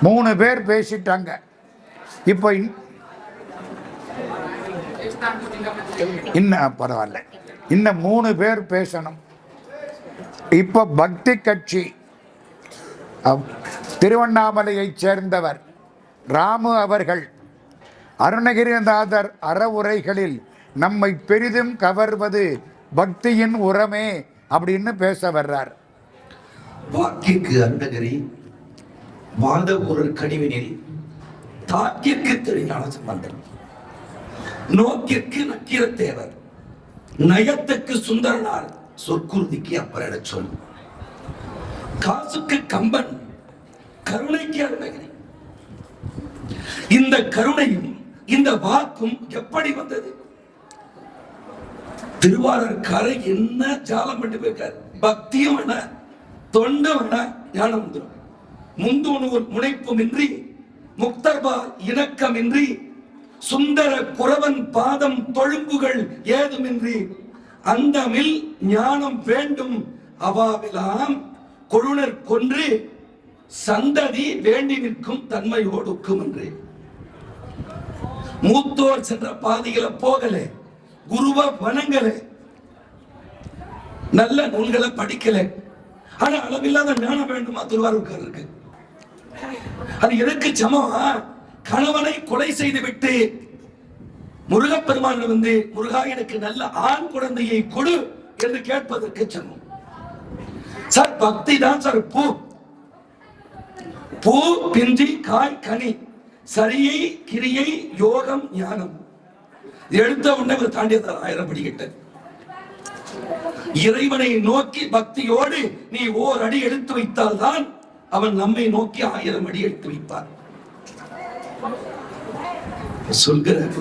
மூணு பேர் பேசிட்டாங்க. இப்போ இன்னும் பரவாயில்ல. இன்னும் மூணு பேர் பேசணும். இப்போ பக்தி கட்சி அவ்- திருவண்ணாமலையைச் சேர்ந்தவர் ராமு அவர்கள் அருணகிரிநாதர் அறவுரைகளில் நம்மை பெரிதும் கவர்வது பக்தியின் உரமே அப்படின்னு பேச வர்றார். வாக்கிற்கு அருணகிரி வாத ஒரு கடிவினில் தாக்கிற்கு திருஞான சம்பந்தன். நோக்கிற்கு நக்கீரத்தேவர். நயத்துக்கு சுந்தரனார். சொற்குருதிக்கு அப்பரிட சொல். காசுக்கு கம்பன். கருணைக்கு அருணகிரி இந்த கருணையும் இந்த வாக்கும் எப்படி வந்தது? திருவாரூர் கரை என்ன ஜாலம் பண்ணி போயிருக்காரு? பக்தியும் என்ன? தொண்டும் என்ன? ஞானம் வந்துடும் முந்தூணூர் முனைப்புமின்றி முக்தர்பா இணக்கமின்றி சுந்தர குறவன் பாதம் தொழும்புகள் ஏதுமின்றி அந்தமில் ஞானம் வேண்டும் அவாவிலாம் கொழுனர் கொன்று சந்ததி வேண்டி நிற்கும் தன்மையோடுக்கும் என்று மூத்தோர் சென்ற பாதையில போகல குருவ வணங்கல நல்ல நூல்களை படிக்கல. ஆனா அளவில்லாத ஞானம் வேண்டுமா திருவாரூர்காரருக்கு? அது எதற்கு சமம் கணவனை கொலை செய்து விட்டு முருகப்பெருமான் வந்து முருகா எனக்கு நல்ல ஆண் குழந்தையை கொடு என்று கேட்பதற்கு சமம் சார் பக்தி தான் சார் பூ. பூ பிஞ்சி காய் கனி. சரியை கிரியை யோகம் ஞானம். எழுத்த எடுத்த உடனே இவர் தாண்டியதார் ஆயிரம் படிக்கிட்ட இறைவனை நோக்கி பக்தியோடு நீ ஓர் அடி எடுத்து வைத்தால் தான் அவன் நம்மை நோக்கி ஆயிரம் அடி எடுத்து வைப்பார் சொல்கிறார்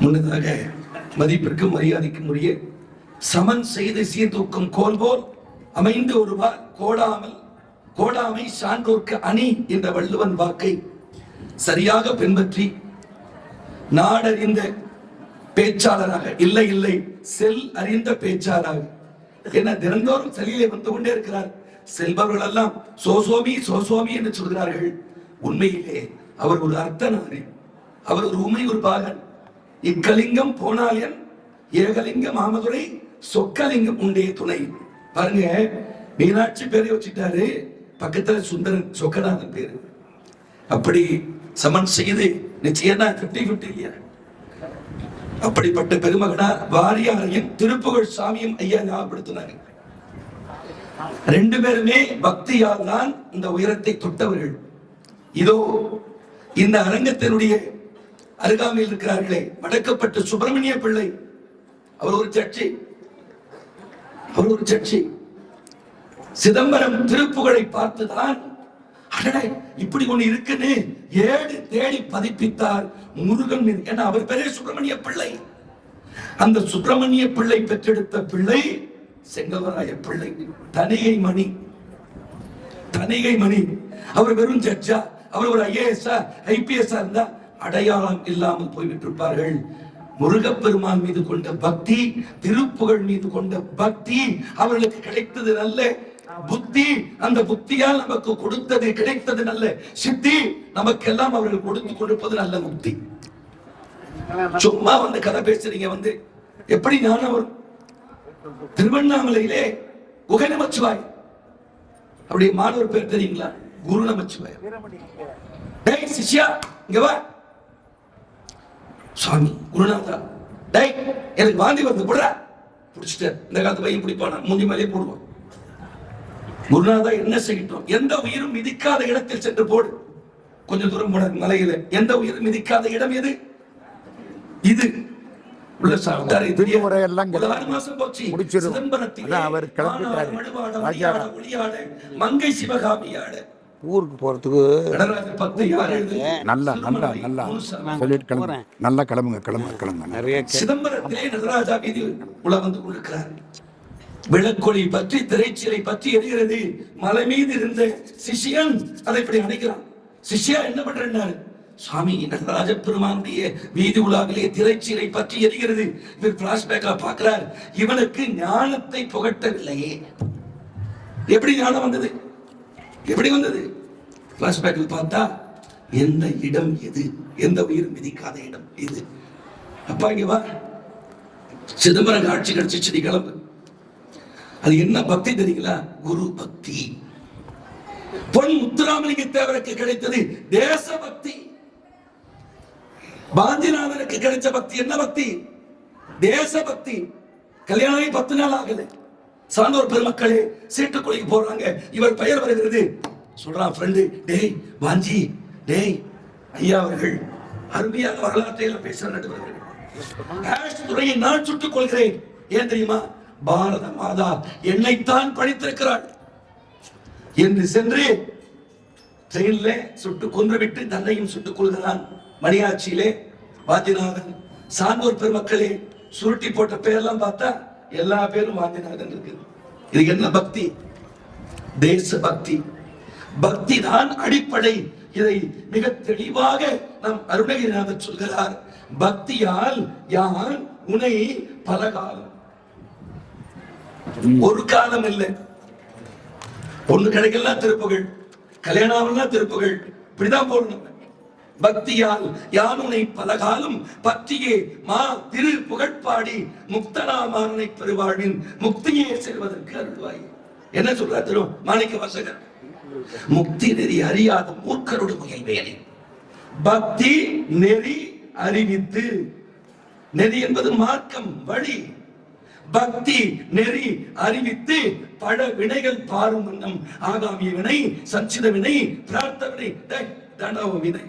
முன்னதாக மதிப்பிற்கும் மரியாதைக்கும் உரிய சமன் செய்து சீர்தூக்கம் கோல்போல் அமைந்து ஒருவார் கோடாமல் கோடாமை சான்றோர்க்கு அணி என்ற வள்ளுவன் வாக்கை சரியாக பின்பற்றி நாடறிந்த பேச்சாளராக இல்லை இல்லை செல் அறிந்த பேச்சாளராக என்ன தினந்தோறும் செல்லிலே வந்து கொண்டே இருக்கிறார். செல்பவர்கள் எல்லாம் சோசோமி சோசோமி என்று சொல்கிறார்கள். உண்மையிலே அவர் ஒரு அர்த்தநாரி. அவர் ஒரு உமை ஒரு பாகன். இக்கலிங்கம் போனாலியன் ஏகலிங்கம் மாமதுரை சொக்கலிங்கம் உண்டே துணை. பாருங்க மீனாட்சி பேரை வச்சுட்டாரு. பக்கத்துல சுந்தரன் சொக்கநாதன் பேரு. அப்படி சமன் செய்து நிச்சயம் பிப்டி பிப்டி இல்லையா? அப்படிப்பட்ட பெருமகனார் வாரியாரையும் திருப்புகழ் சாமியும் ஐயா ஞாபகப்படுத்தினாங்க ரெண்டு பேருமே பக்தியால் தான் இந்த உயரத்தை தொட்டவர்கள். இதோ இந்த அரங்கத்தினுடைய அருகாமையில் இருக்கிறார்களே வடக்கப்பட்ட சுப்பிரமணிய பிள்ளை. அவர் ஒரு சர்ச்சை. அவர் ஒரு சர்ச்சை. சிதம்பரம் திருப்புகளை பார்த்துதான் அடடே இப்படி ஒண்ணு இருக்குன்னு ஏடு தேடி பதிப்பித்தார் முருகன் ஏன்னா அவர் பேரே சுப்பிரமணிய பிள்ளை. அந்த சுப்பிரமணிய பிள்ளை பெற்றெடுத்த பிள்ளை செங்கவராய பிள்ளை தனிகை மணி தனிகை மணி. அவர் வெறும் ஜட்ஜா அவர் ஒரு ஐஏஎஸ் ஐபிஎஸ் இருந்தா அடையாளம் இல்லாமல் போய்விட்டிருப்பார்கள். முருகப்பெருமான் மீது கொண்ட பக்தி திருப்புகழ் மீது கொண்ட பக்தி அவர்களுக்கு கிடைத்தது நல்ல புத்தி. அந்த புத்தியால் நமக்கு கொடுத்தது கிடைத்தது நல்ல சித்தி. நமக்கெல்லாம் அவர்கள் கொடுத்து கொடுப்பது நல்ல முக்தி. சும்மா வந்து கதை பேசுறீங்க வந்து. எப்படி ஞானம் வரும்? திருவண்ணாமலையிலே குகை நமச்சிவாய் அப்படி மாணவர் பேர் தெரியுங்களா? குரு நமச்சிவாய் டேய் சிஷ்யா இங்க வா. சுவாமி குருநாதா டேய் எனக்கு வாந்தி வந்து போடுற. பிடிச்சிட்டு இந்த காலத்து பையன் பிடிப்பானா? மூஞ்சி மேலேயே போடுவான். குருநாதா என்ன செய்யட்டும்? எந்த உயிரும் மிதிக்காத இடத்தில் சென்று போடு. கொஞ்சம் தூரம் போன மலையில. எந்த உயிரும் மிதிக்காத இடம் எது? இது. திருமுறை எல்லாம் அதான் அவர் கிளம்பிட்டாரு. ராஜா. மங்கை சிவகாமியாட ஊருக்கு போறதுக்கு நல்லா நல்லா நல்லா. சொல்லிட்டு கிளம்பு. நல்லா கிளம்புங்க கிளம்புங்க கிளம்புங்க. நிறைய சிதம்பரத்திலே நடராஜா வீதி உலா வந்து கொண்டிருக்கிறார். விளக்கொளி பற்றி திரைச்சிலை பற்றி எரிகிறது. மலை மீது இருந்த சிஷ்யன் அதை இப்படி அணைக்கிறான். சிஷ்யா என்ன பண்றாரு சுவாமி நடராஜ பெருமானுடைய வீதி உலாவிலே திரைச்சீரை பற்றி எரிகிறது. இவர் பிளாஷ்பேக்ல பார்க்கிறார். இவனுக்கு ஞானத்தை புகட்டவில்லையே. எப்படி ஞானம் வந்தது? எப்படி வந்தது? பிளாஷ்பேக்கில் பார்த்தா எந்த இடம் எது? எந்த உயிர் மிதிக்காத இடம் இது அப்பா இங்க வா. சிதம்பரம் காட்சி கிடைச்சிச்சு நீ கிளம்பு. அது என்ன பக்தி தெரியுங்களா? குரு பக்தி. பொன் முத்துராமலிங்க தேவருக்கு கிடைத்தது தேசபக்தி. பாஞ்சிநாதனுக்கு கிடைச்ச பக்தி என்ன பக்தி? தேச பக்தி. கல்யாணம் ஆகி பத்து நாள் ஆகுது. சான்றோர் பெருமக்களே சீட்டுக்குழிக்கு போறாங்க. இவர் பெயர் வருகிறது. சொல்றான் ஃப்ரெண்டு டேய் வாஞ்சி டேய் ஐயா அவர்கள். அருமையாக வரலாற்றையில பேசுற நடுவர்கள் துறையை நான் சுட்டுக் கொள்கிறேன். ஏன் தெரியுமா? பாரத மாதா என்னைத்தான் படித்திருக்கிறாள் என்று சென்று ட்ரெயின்ல சுட்டு கொன்றுவிட்டு தன்னையும் சுட்டுக் கொள்கிறான் மணியாட்சியிலே வாத்தியநாதன் சான்றோர் பெருமக்களே சுருட்டி போட்ட பேரெல்லாம் பார்த்தா எல்லா பேரும் வாத்தியநாதன் இருக்கு இது என்ன பக்தி? தேச பக்தி பக்தி தான் அடிப்படை. இதை மிக தெளிவாக நம் அருணகிரிநாதர் சொல்கிறார். பக்தியால் யான் உனை பல காலம். ஒரு காலம் இல்லை. ஒண்ணு கிடைக்கலாம் திருப்புகள் கல்யாணம் திருப்புகள். இப்படிதான் போடணும். பக்தியால் யானுனை பலகாலம் பக்தியே மா திரு புகழ்பாடி முக்தனாமானை பெருவாழ்வின் முக்தியே செல்வதற்கு அருள்வாய். என்ன சொல்றா திரு மாணிக்க வாசகர்? முக்தி நெறி அறியாத மூர்க்கரோடு முயல்வேனே பக்தி நெறி அறிவித்து. நெறி என்பது மார்க்கம் வழி. பக்தி நெறி அறிவித்து பல வினைகள் பாரும் வண்ணம் ஆகாமிய வினை சச்சித வினை பிரார்த்த வினை தனவ வினை.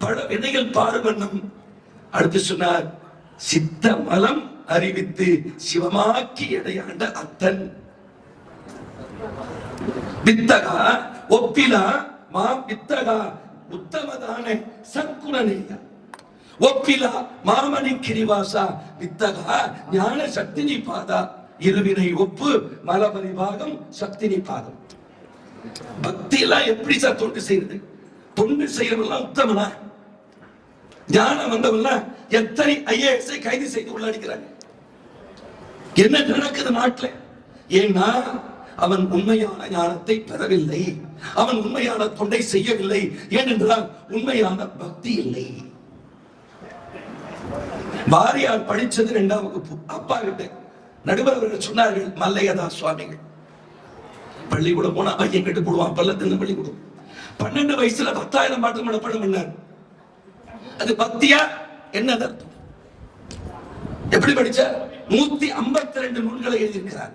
பல வினைகள் பாரும் அடுத்து சொன்னார் சித்த மலம் அறிவித்து சிவமாக்கி எடையாண்ட அத்தன்? வித்தகா ஒப்பிலா மா வித்தகா உத்தமதான சத்குணனேயா ஒப்பிலா மாமணி கிரிவாசா வித்தகா ஞான சக்தினி பாதா இருவினை ஒப்பு மலபரி பாகம் சக்தினி பாதம். பக்தி எல்லாம் எப்படி சார் தொண்டு செய்யறது தொண்டு செய்யறவெல்லாம் உத்தமனா? ஞானம் வந்தவெல்லாம் எத்தனை ஐஏஎஸ் கைது செய்து உள்ளடிக்கிறாங்க? என்ன நடக்குது நாட்டுல? ஏன்னா அவன் உண்மையான ஞானத்தை பெறவில்லை. அவன் உண்மையான தொண்டை செய்யவில்லை. ஏனென்றால் உண்மையான பக்தி இல்லை. வாரியார் படிச்சது ரெண்டாம் வகுப்பு. அப்பா கிட்ட நடுவர் அவர்கள் சொன்னார்கள் மல்லையதா சுவாமிகள். பள்ளிக்கூடம் போனா பையன் கட்டு போடுவான் பள்ளத்தின் பள்ளிக்கூடம். பன்னெண்டு வயசுல பத்தாயிரம் பாட்டு மனப்பாடம் பண்ணார். அது பக்தியா? என்ன அர்த்தம்? எப்படி படிச்ச? நூத்தி ஐம்பத்தி ரெண்டு நூல்களை எழுதியிருக்கிறார்.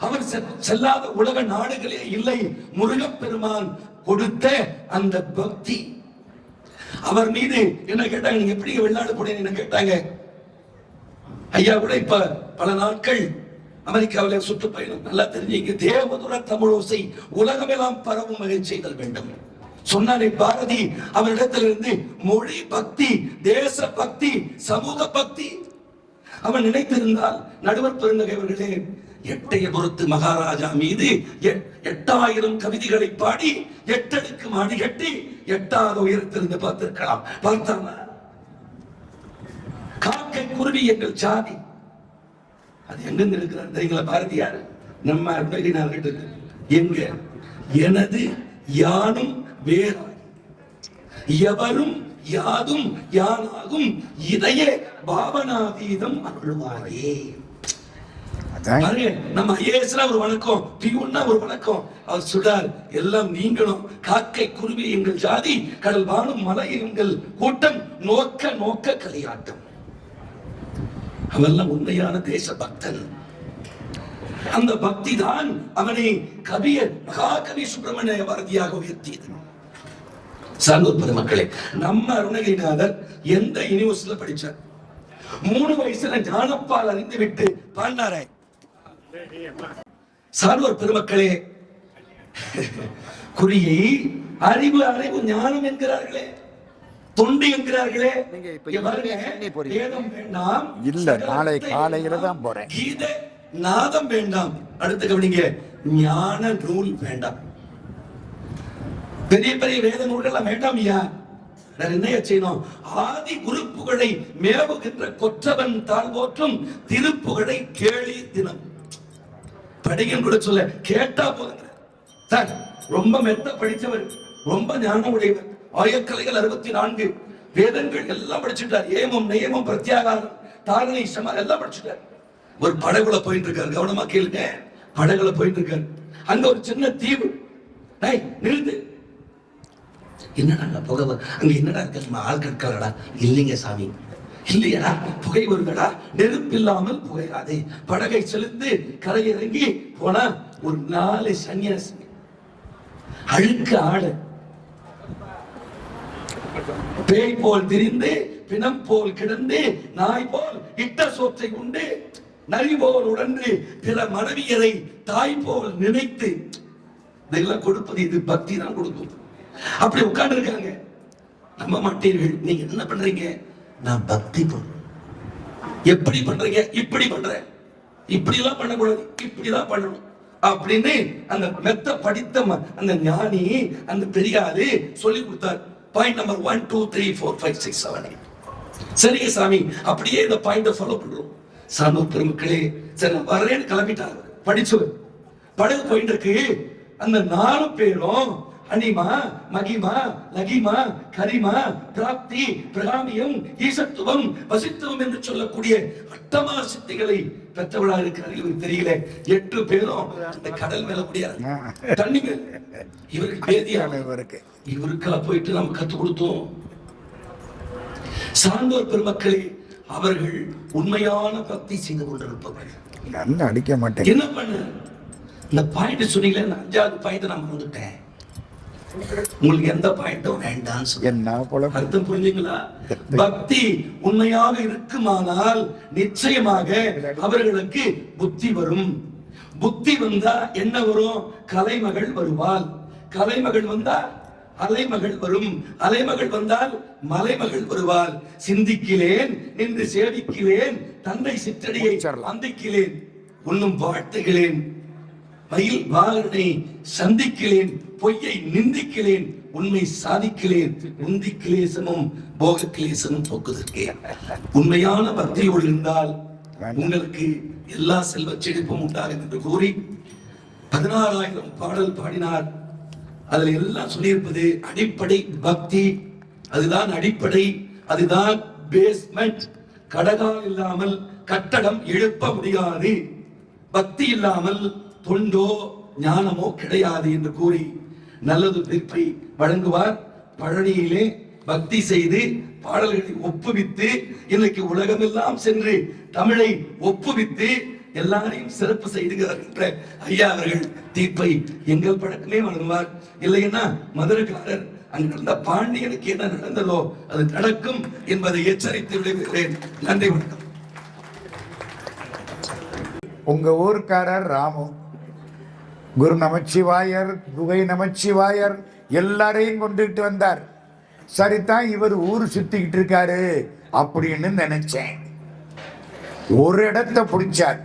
அவர் செல்லாத உலக நாடுகளே இல்லை. முருகப்பெருமான் கொடுத்த அந்த பக்தி. அவர் மீது என்ன கேட்டாங்க? நீங்க எப்படி வெளிநாடு போனீங்க என்ன கேட்டாங்க? ஐயா கூட இப்ப பல நாட்கள் அமெரிக்காவில சுற்றுப்பயணம். நல்லா தெரிஞ்சுங்க. தேவதுர தமிழோசை உலகமெல்லாம் பரவும் வகை செய்தல் வேண்டும். சொன்னாரே பாரதி அவரிடத்திலிருந்து மொழி பக்தி தேச பக்தி சமூக பக்தி. அவன் நினைத்திருந்தால் நடுவர் பெருந்தகை அவர்களே எட்டைய பொறுத்து மகாராஜா மீது எ- எட்டாயிரம் கவிதைகளை பாடி எட்டடுக்கு மாடி கட்டி எட்டாவது உயரத்திலிருந்து பார்த்திருக்கலாம். பார்த்தானா காக்கை குருவி எங்கள் சாதி. அது எங்கிருந்து இருக்கிறார் தெரியுங்களா பாரதியார் நம்ம அருணகிரிநாதர் எங்க? எனது யானும் எவரும் யாதும் யானாகும் இதையே பாவனாதீதம் அருள்வாயே. நம்ம ஐஏஎஸ்ல ஒரு வணக்கம் பியூன்னா ஒரு வணக்கம். அவர் சொல்றார் எல்லாம் நீங்களும் காக்கை குருவி எங்கள் ஜாதி கடல் வானும் மலை எங்கள் கூட்டம் நோக்க நோக்க கலியாட்டம். அவெல்லாம் உண்மையான தேச பக்தன் அந்த பக்தி தான் அவனை கவியர் மகாகவி சுப்பிரமணிய பாரதியாக உயர்த்தியது. சான்றோர் பெருமக்களே நம்ம அருணகிரிநாதர் எந்த யூனிவர்சிட்டியில படிச்சார்? மூணு வயசுல ஞானப்பால் அறிந்து விட்டு பாண்டாரே சான்றோர் பெருமக்களே குறியை அறிவு அறிவு ஞானம் என்கிறார்களே. தொண்டு என்கிறார்களே. இல்ல, நாளை காலையில தான் போறேன். கீதை நாதம் வேண்டாம். அடுத்து கவனிங்க. ஞான நூல் வேண்டாம். பெரிய பெரிய வேத நூல்கள்லாம் வேண்டாம் ஐயா. வேற செய்யணும்? ஆதி உறுப்புகளை மேவுகின்ற கொற்றவன் தாழ்வோற்றும் திருப்புகழை கேளி தினம். படிக்கன்னு கூட சொல்ல கேட்டா போதுங்க. சார் ரொம்ப மெத்த படித்தவர் ரொம்ப ஞானம் உடையவர் ஆயக்கலைகள் அறுபத்தி நான்கு வேதங்கள் எல்லாம் படிச்சுட்டார். ஏமம் நியமம் பிரத்யாகாரம் தாரணை சம எல்லாம் படிச்சுட்டார். ஒரு படகுல போயிட்டு இருக்காரு. கவனமா கேளுங்க. படகுல போயிட்டு இருக்காரு. அங்க ஒரு சின்ன தீவு. நிறுத்து என்னடா புகை வ- அங்க என்னடா இருக்க நம்ம ஆள் கற்கலடா. இல்லைங்க சாமி. இல்லையடா புகை வருதடா நெருப்பில்லாமல் புகையாதே. படகை செலுத்து கரையிறங்கி போனா ஒரு நாலு சன்னியாசி. அழுக்கு ஆடு பேய் போல் திரிந்து பிணம் போல் கிடந்து நாய் போல் இட்ட சோற்றை உண்டு நரி போல் உடன்று பிற மனைவியரை தாய் போல் நினைத்து. இதெல்லாம் கொடுப்பது இது பக்தி தான் கொடுக்கும். அப்படி உட்கார்ந்து இருக்காங்க நம்ப மாட்டீர்கள் நீங்க என்ன பண்றீங்க? நான் பக்தி பண்றேன் எப்படி பண்றீங்க? இப்படி பண்றேன். இப்படி எல்லாம் பண்ணக்கூடாது. இப்படிதான் பண்ணணும். அப்படின்னு அந்த மெத்த படித்த அந்த ஞானி அந்த பெரியாரு சொல்லி கொடுத்தார். Point number one two three four five six seven eight சரிங்க சாமி. அப்படியே இந்த பாயிண்ட ஃபாலோ பண்றோம். சாமி பெருமக்களே சரி நான் வர்றேன்னு கிளம்பிட்டாங்க படிச்சவர். படகு போயிட்டு இருக்கு. அந்த நாலு பேரும் அனிமா மகிமா லகிமா கரிமா பிராப்தி பிரகாமியம் ஈசத்துவம் வசித்துவம் என்று சொல்லக்கூடிய அட்டமா சித்திகளை பெற்றவளா இருக்கிறார்கள் இவருக்கு தெரியல. எட்டு பேரும் அந்த கடல் மேல முடியாது தண்ணி மேல இவருக்கு பேதியான இவருக்கு. இவருக்கெல்லாம் போயிட்டு நம்ம கத்து கொடுத்தோம். சார்ந்தோர் பெருமக்களே அவர்கள் உண்மையான பக்தி செய்து கொண்டிருப்பவர்கள். நல்லா அடிக்க மாட்டேன் என்ன பண்ண? இந்த பாயிண்ட் சொன்னீங்களே அஞ்சாவது பாயிண்ட் நான் வந்துட்டேன் உங்களுக்கு எந்த பாயிண்ட்டும் வேண்டாம்னு சொல்லி. என்ன போல அர்த்தம் புரிஞ்சுங்களா? பக்தி உண்மையாக இருக்குமானால் நிச்சயமாக அவர்களுக்கு புத்தி வரும். புத்தி வந்தா என்ன வரும்? கலைமகள் வருவாள். கலைமகள் வந்தா அலைமகள் வரும். அலைமகள் வந்தால் மலைமகள் வருவாள். சிந்திக்கிறேன் நின்று சேவிக்கிறேன் தந்தை சிற்றடியை முடிச்சிடலாம். அந்திக்கிறேன் உன்னும் வாழ்த்துகிறேன். மயில் வாகனை சந்திக்கிறேன் பொய்யை நிந்திக்கிறேன் உண்மை சாதிக்கிறேன். உந்தி கிளேசமும் போக கிளேசமும் போக்குதற்கே. உண்மையான பக்தியோடு இருந்தால் உங்களுக்கு எல்லா செல்வச் செழிப்பும் உண்டாகும் என்று கூறி பதினாறாயிரம் பாடல் பாடினார். அதுல எல்லாம் சொல்லியிருப்பது அடிப்படை பக்தி அதுதான் அடிப்படை அதுதான் பேஸ்மெண்ட் கடகால் இல்லாமல் கட்டடம் எழுப்ப முடியாது. பக்தி இல்லாமல் தொண்டோ ஞானமோ கிடையாது என்று கூறி நல்லது தீர்ப்பை வழங்குவார். பழனியிலே பக்தி செய்து பாடல்களை ஒப்புவித்து இன்னைக்கு உலகமெல்லாம் சென்று தமிழை ஒப்புவித்து எல்லாரையும் சிறப்பு செய்துகிறார் ஐயா அவர்கள் தீர்ப்பை எங்கள் பழக்கமே வழங்குவார். இல்லைன்னா மதுரக்காரர் அங்கிருந்த நடந்த பாண்டியனுக்கு என்ன நடந்ததோ அது நடக்கும் என்பதை எச்சரித்து விடுகிறேன் நன்றி வணக்கம். உங்க ஊர்க்காரர் ராமு. குரு நமச்சிவாயர் குகை நமச்சிவாயர் எல்லாரையும் கொண்டுகிட்டு வந்தார். சரிதான் இவர் ஊர் சுத்திக்கிட்டு இருக்காரு அப்படின்னு நினைச்சேன். ஒரு இடத்த பிடிச்சார்.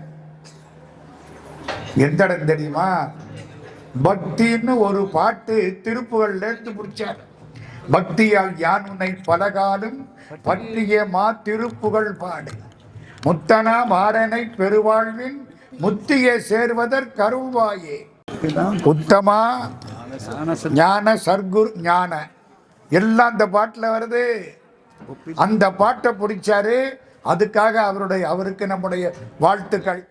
எந்த இடம் தெரியுமா? பக்தின்னு ஒரு பாட்டு திருப்புகள்ல இருந்து பிடிச்சார். பக்தியால் யான் உன்னை பலகாலும் பற்றிய மா திருப்புகழ் பாடு. முத்தனா மாறனை பெருவாழ்வின் முத்திய சேர்வதற் கருவாயே உத்தமா ஞான சர்க்குர் ஞான. எல்லாம் அந்த பாட்டில் வருது. அந்த பாட்டை பிடிச்சாரு. அதுக்காக அவருடைய அவருக்கு நம்முடைய வாழ்த்துக்கள்.